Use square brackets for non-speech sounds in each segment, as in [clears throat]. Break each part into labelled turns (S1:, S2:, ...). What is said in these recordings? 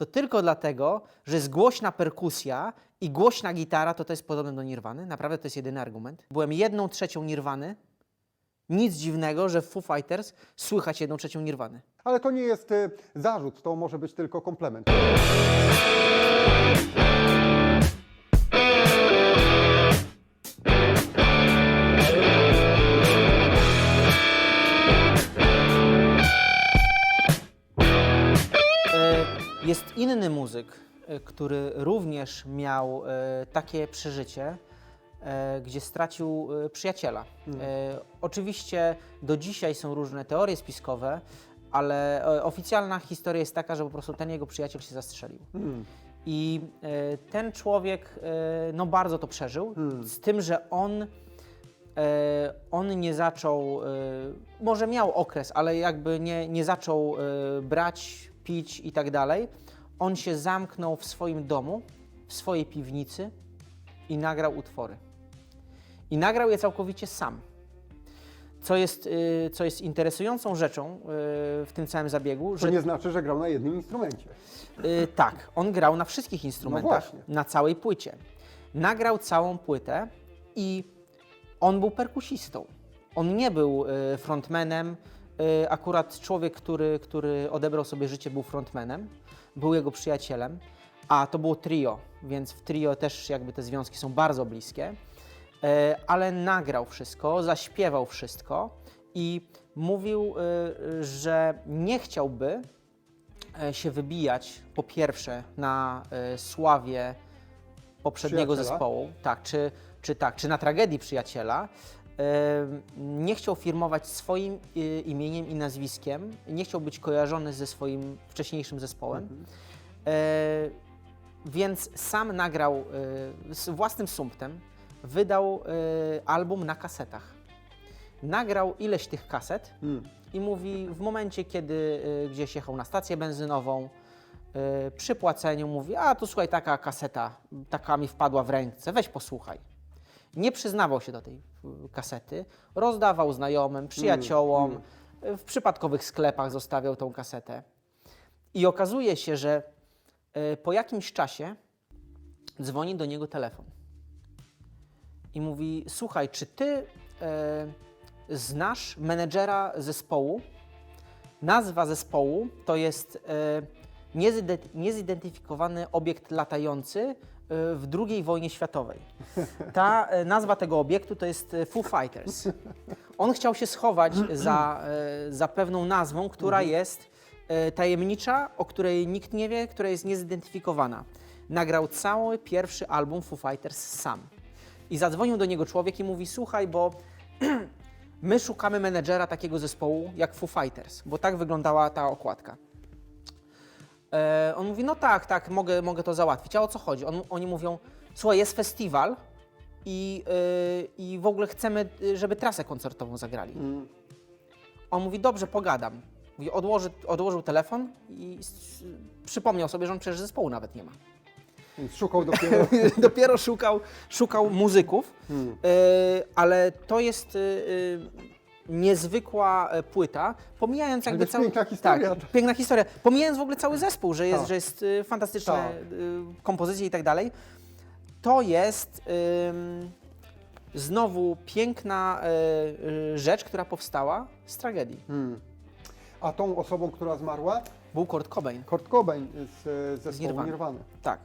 S1: to tylko dlatego, że jest głośna perkusja i głośna gitara, to to jest podobne do Nirwany. Naprawdę to jest jedyny argument. Byłem jedną trzecią Nirwany. Nic dziwnego, że w Foo Fighters słychać jedną trzecią Nirwany.
S2: Ale to nie jest y, zarzut, to może być tylko komplement.
S1: Jest inny muzyk, e, który również miał e, takie przeżycie, e, gdzie stracił przyjaciela. E, Oczywiście do dzisiaj są różne teorie spiskowe, ale oficjalna historia jest taka, że po prostu ten jego przyjaciel się zastrzelił.
S2: Hmm.
S1: I ten człowiek no bardzo to przeżył, z tym, że on, on nie zaczął, e, może miał okres, ale jakby nie, nie zaczął e, brać, pić i tak dalej. On się zamknął w swoim domu, w swojej piwnicy i nagrał utwory. I nagrał je całkowicie sam. Co jest, e, co jest interesującą rzeczą e, w tym całym zabiegu,
S2: To
S1: że
S2: nie znaczy, że grał na jednym instrumencie.
S1: Tak, on grał na wszystkich instrumentach,
S2: No
S1: na całej płycie. Nagrał całą płytę i on był perkusistą. On nie był y, frontmanem. Y, akurat człowiek, który, który odebrał sobie życie, był frontmanem, był jego przyjacielem, a to było trio, więc w trio też jakby te związki są bardzo bliskie. E, ale nagrał wszystko, zaśpiewał wszystko i mówił, że nie chciałby e, się wybijać po pierwsze na e, sławie poprzedniego zespołu, tak, czy, czy tak, czy na tragedii przyjaciela. Nie chciał firmować swoim e, imieniem i nazwiskiem, nie chciał być kojarzony ze swoim wcześniejszym zespołem. E, więc sam nagrał e, z własnym sumptem, wydał e, album na kasetach. Nagrał ileś tych kaset
S2: Hmm.
S1: i mówi w momencie, kiedy y, gdzieś jechał na stację benzynową, y, przy płaceniu mówi, a tu słuchaj, taka kaseta, taka mi wpadła w ręce, weź posłuchaj. Nie przyznawał się do tej kasety, rozdawał znajomym, przyjaciołom, y, w przypadkowych sklepach zostawiał tą kasetę. I okazuje się, że y, po jakimś czasie dzwoni do niego telefon i mówi: Słuchaj, czy ty e, znasz menedżera zespołu? Nazwa zespołu to jest e, niezide- niezidentyfikowany obiekt latający e, w II wojnie światowej. Ta e, nazwa tego obiektu to jest e, Foo Fighters. On chciał się schować za, za pewną nazwą, która jest e, tajemnicza, o której nikt nie wie, która jest niezidentyfikowana. Nagrał cały pierwszy album Foo Fighters sam. I zadzwonił do niego człowiek i mówi: Słuchaj, bo [clears throat] my szukamy menedżera takiego zespołu jak Foo Fighters, bo tak wyglądała ta okładka. E, on mówi: No tak, tak, mogę, mogę to załatwić. A o co chodzi? On, oni mówią: Słuchaj, jest festiwal i, y, i w ogóle chcemy, y, żeby trasę koncertową zagrali.
S2: Hmm.
S1: On mówi: Dobrze, pogadam. Mówi, odłoży, odłożył telefon i s- przypomniał sobie, że on przecież zespołu nawet nie ma.
S2: Więc szukał dopiero. [laughs]
S1: Dopiero szukał, szukał muzyków, y, ale to jest y, y, niezwykła e, płyta, pomijając jakby cały...
S2: piękna historia.
S1: Tak, piękna historia. Pomijając w ogóle cały zespół, że jest,
S2: Tak.
S1: że jest y, fantastyczne
S2: Tak.
S1: y, kompozycje i tak dalej. To jest ym, znowu piękna y, rzecz, która powstała z tragedii.
S2: Hmm. A tą osobą, która zmarła,
S1: Był Kurt Cobain.
S2: Kurt Cobain z, e, z zespołu
S1: Nirwany.
S2: Nirwany.
S1: Tak.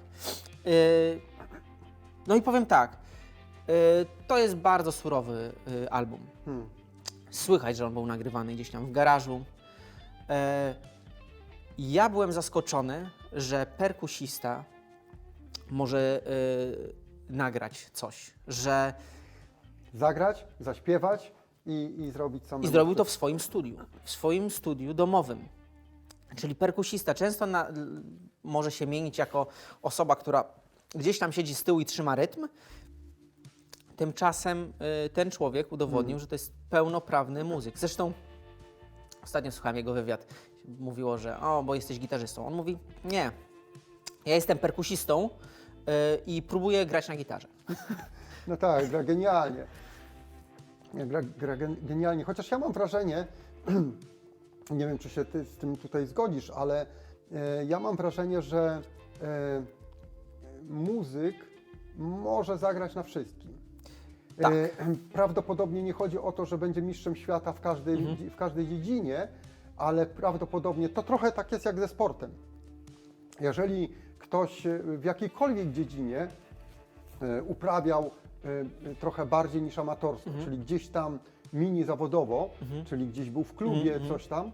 S1: Y, no i powiem tak. y, to jest bardzo surowy y, album.
S2: Hmm.
S1: Słychać, że on był nagrywany gdzieś tam w garażu. E, ja byłem zaskoczony, że perkusista może y, nagrać coś, że
S2: Zagrać, zaśpiewać i, i zrobić samemu.
S1: i zrobił to w swoim studiu, w swoim studiu domowym. Czyli perkusista często na, może się mienić jako osoba, która gdzieś tam siedzi z tyłu i trzyma rytm. Tymczasem y, ten człowiek udowodnił, że to jest pełnoprawny muzyk. Zresztą ostatnio słuchałem jego wywiad. Mówiło, że o, bo jesteś gitarzystą. On mówi, nie, ja jestem perkusistą y, i próbuję grać na gitarze. [laughs]
S2: No tak, gra genialnie. Nie, Gra, gra gen- genialnie. Chociaż ja mam wrażenie, [clears throat] nie wiem, czy się ty z tym tutaj zgodzisz, ale e, ja mam wrażenie, że e, muzyk może zagrać na wszystkim.
S1: Tak.
S2: E, Prawdopodobnie nie chodzi o to, że będzie mistrzem świata w każdej,
S1: Mhm.
S2: w każdej dziedzinie, ale prawdopodobnie to trochę tak jest jak ze sportem. Jeżeli ktoś e, w jakiejkolwiek dziedzinie e, uprawiał trochę bardziej niż amatorstwo,
S1: Mhm.
S2: czyli gdzieś tam mini zawodowo, czyli gdzieś był w klubie,
S1: Mhm,
S2: coś tam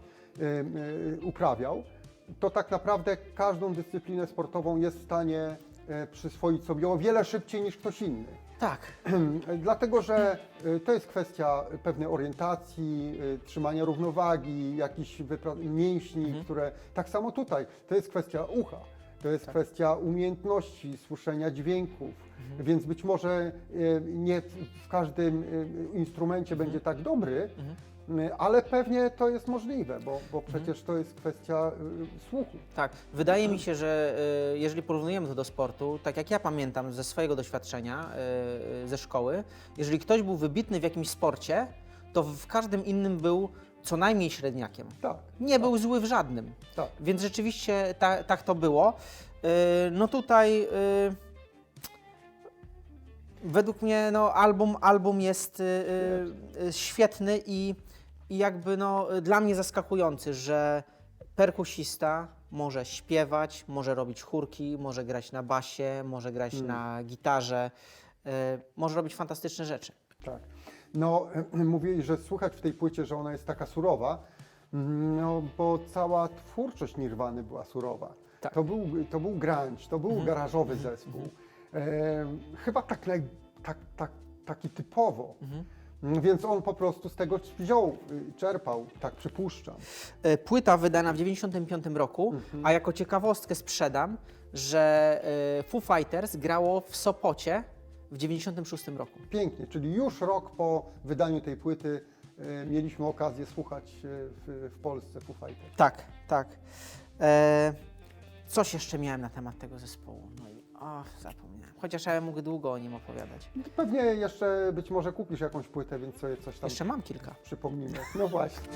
S2: uprawiał, to tak naprawdę każdą dyscyplinę sportową jest w stanie przyswoić sobie o wiele szybciej niż ktoś inny.
S1: Tak.
S2: Dlatego, że y, to jest kwestia pewnej orientacji, y, trzymania równowagi, jakichś mięśni,
S1: Mhm.
S2: które. Tak samo tutaj, to jest kwestia ucha. To jest
S1: Tak.
S2: kwestia umiejętności słyszenia dźwięków,
S1: Mhm.
S2: więc być może nie w każdym instrumencie
S1: Mhm.
S2: będzie tak dobry, y, ale pewnie to jest możliwe, bo, bo przecież to jest kwestia y, słuchu.
S1: Tak, wydaje mi się, że y, jeżeli porównujemy to do sportu, tak jak ja pamiętam ze swojego doświadczenia y, y, ze szkoły, jeżeli ktoś był wybitny w jakimś sporcie, to w każdym innym był co najmniej średniakiem.
S2: Tak,
S1: Nie był zły w żadnym.
S2: tak.
S1: Więc rzeczywiście ta, tak to było. Y, No tutaj y, według mnie no, album, album jest y, y, y, świetny i, i jakby no, dla mnie zaskakujący, że perkusista może śpiewać, może robić chórki, może grać na basie, może grać na gitarze, y, może robić fantastyczne rzeczy.
S2: Tak. No, mówili, że słychać w tej płycie, że ona jest taka surowa, no bo cała twórczość Nirwany była surowa.
S1: Tak.
S2: To, był, to był grunge, to był garażowy zespół. E, chyba tak, naj, tak, tak, taki typowo. Więc on po prostu z tego wziął, y, czerpał, tak przypuszczam.
S1: E, Płyta wydana w 1995 roku, a jako ciekawostkę sprzedam, że e, Foo Fighters grało w Sopocie w 1996 roku.
S2: Pięknie, czyli już rok po wydaniu tej płyty e, mieliśmy okazję słuchać w, w Polsce Foo Fighters.
S1: Tak, tak. E, coś jeszcze miałem na temat tego zespołu. No i o, zapomniałem. Chociaż ja mógł długo o nim opowiadać.
S2: Pewnie jeszcze być może kupisz jakąś płytę, więc sobie coś tam
S1: Jeszcze mam kilka.
S2: przypomnimy. No właśnie.